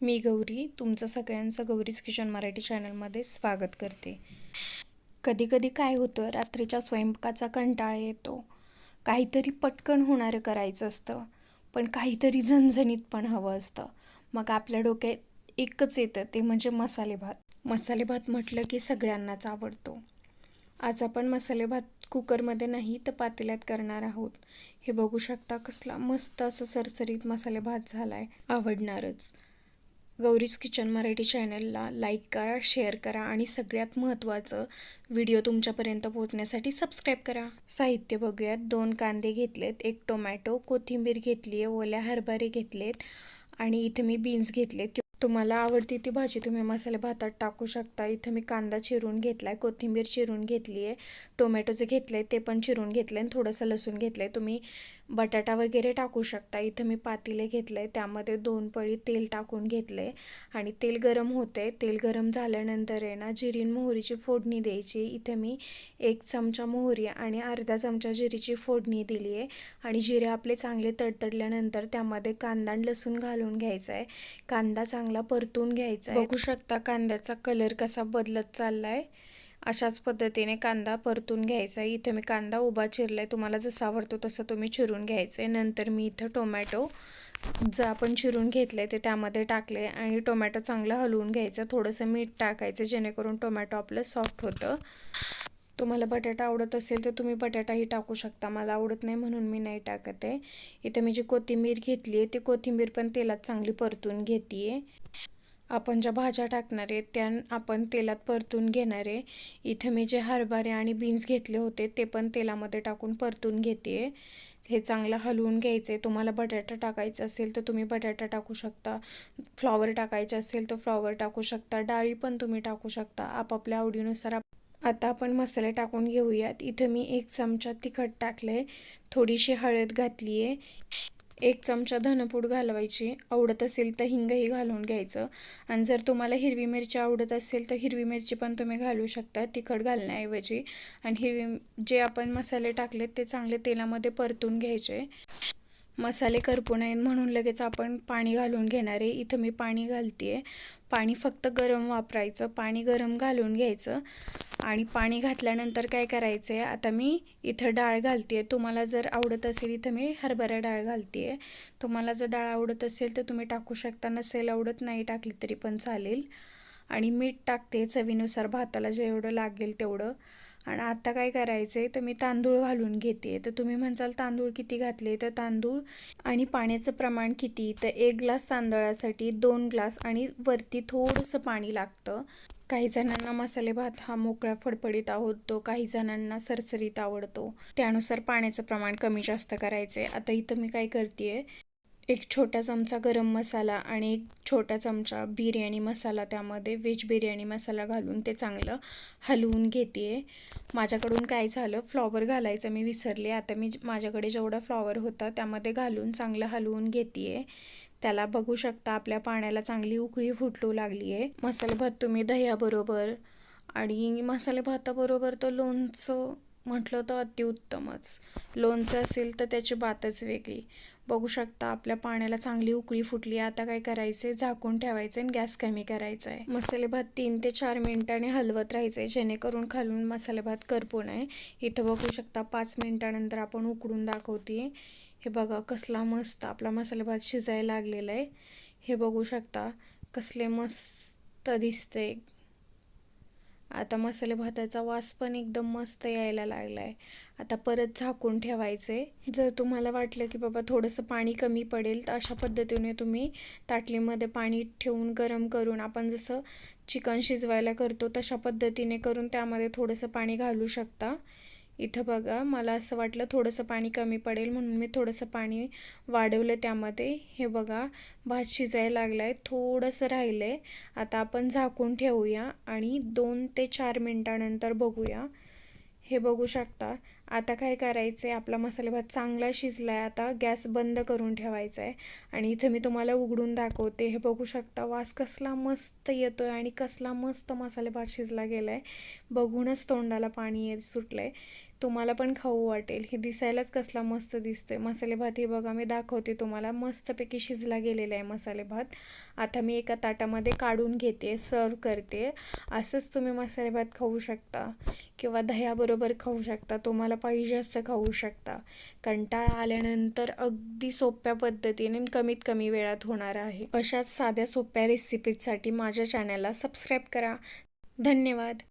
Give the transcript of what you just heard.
मी गौरी तुमचं सगळ्यांचं गौरीज किचन मराठी चॅनलमध्ये स्वागत करते. कधी कधी काय होतं रात्रीच्या स्वयंपाकाचा कंटाळा येतो. काहीतरी पटकन होणारं करायचं असतं पण काहीतरी झणझणीत पण हवं असतं. मग आपल्या डोक्यात एकच येतं ते म्हणजे मसाले भात. मसाले भात म्हटलं की सगळ्यांनाच आवडतो. आज आपण मसाले भात कुकरमध्ये नाही तर पातेल्यात करणार आहोत. हे बघू शकता कसला मस्त असं सरसरीत मसाले भात झाला आहे आवडणारच. गौरीज किचन मराठी चॅनलला लाईक करा शेअर करा आणि सगळ्यात महत्त्वाचं व्हिडिओ तुमच्यापर्यंत पोहोचण्यासाठी सबस्क्राईब करा. साहित्य बघूयात. दोन कांदे घेतलेत एक टोमॅटो कोथिंबीर घेतली आहे ओल्या हरभरे घेतलेत आणि इथे मी बीन्स घेतलेत. तुम्हाला आवडती ती भाजी तुम्ही मसाले भातात टाकू शकता. इथं मी कांदा चिरून घेतला आहे कोथिंबीर चिरून घेतली आहे टोमॅटो जे घेतले ते पण चिरून घेतले आणि थोडंसं लसूण घेतलं आहे तुम्ही बटाटा वगैरे टाकू शकता. इथं मी पातीले घेतलं आहे त्यामध्ये दोन पळी तेल टाकून घेतलं आहे आणि तेल गरम होते तेल गरम झाल्यानंतर आहे ना जिरीन मोहरीची फोडणी द्यायची. इथे मी एक चमचा मोहरी आणि अर्धा चमचा जिरीची फोडणी दिली आहे आणि जिरे आपले चांगले तडतडल्यानंतर त्यामध्ये कांदा लसूण घालून घ्यायचा आहे कांदा चांगला परतून घ्यायचा आहे बघू शकता कांद्याचा कलर कसा बदलत चालला आहे अशाच पद्धतीने कांदा परतून घ्यायचा आहे. इथे मी कांदा उभा चिरला आहे तुम्हाला जसं आवडतो तसं तुम्ही चिरून घ्यायचं आहे. नंतर मी इथं टोमॅटो जे आपण चिरून घेतलं आहे ते त्यामध्ये टाकले आणि टोमॅटो चांगलं हलवून घ्यायचं. थोडंसं मीठ टाकायचं जेणेकरून टोमॅटो आपलं सॉफ्ट होतं. तुम्हाला बटाटा आवडत असेल तर तुम्ही बटाटाही टाकू शकता. मला आवडत नाही म्हणून मी नाही टाकत आहे. इथं मी जी कोथिंबीर घेतली आहे ती कोथिंबीर पण तेलात चांगली परतून घेते आहे आपण ज्या भाज्या टाकणार आहे त्या आपण तेलात परतून घेणार आहे. इथं मी जे हरभरे आणि बीन्स घेतले होते ते पण तेलामध्ये टाकून परतून घेते. हे चांगलं हलवून घ्यायचं आहे. तुम्हाला बटाटा टाकायचा असेल तर तुम्ही बटाटा टाकू शकता. फ्लॉवर टाकायचे असेल तर फ्लॉवर टाकू शकता. डाळी पण तुम्ही टाकू शकता. आपापल्या आवडीनुसार आता आपण मसाले टाकून घेऊयात. इथं मी एक चमचा तिखट टाकलं आहे थोडीशी हळद घातली आहे एक चमचा धनपूड घालवायची. आवडत असेल तर हिंगही घालून घ्यायचं. आणि जर तुम्हाला हिरवी मिरची आवडत असेल तर हिरवी मिरची पण तुम्ही घालू शकता तिखट घालण्याऐवजी. आणि हिरवी जे आपण मसाले टाकलेत ते चांगले तेलामध्ये परतून घ्यायचे. मसाले करपू नयेत म्हणून लगेच आपण पाणी घालून घेणार आहे. इथं मी पाणी घालते आहे पाणी फक्त गरम वापरायचं. पाणी गरम घालून घ्यायचं. आणि पाणी घातल्यानंतर काय करायचं आहे आता मी इथं डाळ घालते आहे तुम्हाला जर आवडत असेल इथं मी हरभरा डाळ घालते आहे तुम्हाला जर डाळ आवडत असेल तर तुम्ही टाकू शकता. नसेल आवडत नाही टाकली तरी पण चालेल. आणि मीठ टाकते चवीनुसार. भाताला जेवढं लागेल तेवढं. आणि आता काय करायचं आहे तर मी तांदूळ घालून घेते. तर तुम्ही म्हणसाल तांदूळ किती घातले? तर तांदूळ आणि पाण्याचं प्रमाण किती? तर एक ग्लास तांदळासाठी दोन ग्लास आणि वरती थोडंसं पाणी लागतं. काही जणांना मसाले भात हा मोकळा फडफडीत आवडतो काही जणांना सरसरीत आवडतो. त्यानुसार पाण्याचं प्रमाण कमी जास्त करायचं आहे आता इथं मी काय करते एक छोटा चमचा गरम मसाला आणि एक छोटा चमचा बिर्याणी मसाला त्यामध्ये व्हेज बिर्याणी मसाला घालून ते चांगलं हलवून घेते आहे माझ्याकडून काय झालं फ्लॉवर घालायचं मी विसरले. आता मी माझ्याकडे जेवढा फ्लॉवर होता त्यामध्ये घालून चांगलं हलवून घेते आहे त्याला बघू शकता आपल्या पाण्याला चांगली उकळी फुटलू लागली आहे मसाले भात तुम्ही दह्याबरोबर आणि मसाले भाताबरोबर तर लोणचं म्हटलं तर अतिउत्तमच. लोणचं असेल तर त्याची बातच वेगळी. बघू शकता आपल्या पाण्याला चांगली उकळी फुटली आता काय करायचे झाकून ठेवायचे आणि गॅस कमी करायचा आहे मसाले भात तीन ते चार मिनिटांनी हलवत राहायचे जेणेकरून खालून मसाले भात करपू नये इथं बघू शकता पाच मिनिटानंतर आपण उकडून दाखवते. हे बघा कसला मस्त आपला मसाले भात शिजायला लागलेला आहे हे बघू शकता कसले मस्त दिसते आता मसाले भाताचा वास पण एकदम मस्त यायला लागला आहे आता परत झाकून ठेवायचे जर तुम्हाला वाटलं की बाबा थोडंसं पाणी कमी पडेल तर अशा पद्धतीने तुम्ही ताटलीमध्ये पाणी ठेवून गरम करून आपण जसं चिकन शिजवायला करतो तशा पद्धतीने करून त्यामध्ये थोडंसं पाणी घालू शकता. इथं बघा मला असं वाटलं थोडंसं पाणी कमी पडेल म्हणून मी थोडंसं पाणी वाढवलं त्यामध्ये. हे बघा भात शिजायला लागला आहे थोडंसं राहिलं आहे आता आपण झाकून ठेवूया आणि दोन ते चार मिनटानंतर बघूया. हे बघू शकता. आता काय करायचं आहे आपला मसाले भात चांगला शिजला आहे आता गॅस बंद करून ठेवायचा आहे आणि इथं मी तुम्हाला उघडून दाखवते. हे बघू शकता वास कसला मस्त येतो आहे आणि कसला मस्त मसाले भात शिजला गेला आहे बघूनच तोंडाला पाणी येत सुटलं आहे तुम्हाला पण खाऊ वाटेल. हे दिसायलाच कसला मस्त दिसतोय. मसाले भात हे बघा मी दाखवते तुम्हाला. मस्तपैकी शिजला गेलेला आहे मसाले भात. आता मी एका ताटामध्ये काढून घेते सर्व करते. असंच तुम्ही मसाले भात खाऊ शकता किंवा दह्याबरोबर खाऊ शकता. तुम्हाला पाहिजे असं खाऊ शकता. कंटाळा आल्यानंतर अगदी सोप्या पद्धतीने कमीत कमी वेळात होणार आहे. अशाच साध्या सोप्या रेसिपीजसाठी माझ्या चॅनलला सबस्क्राईब करा. धन्यवाद.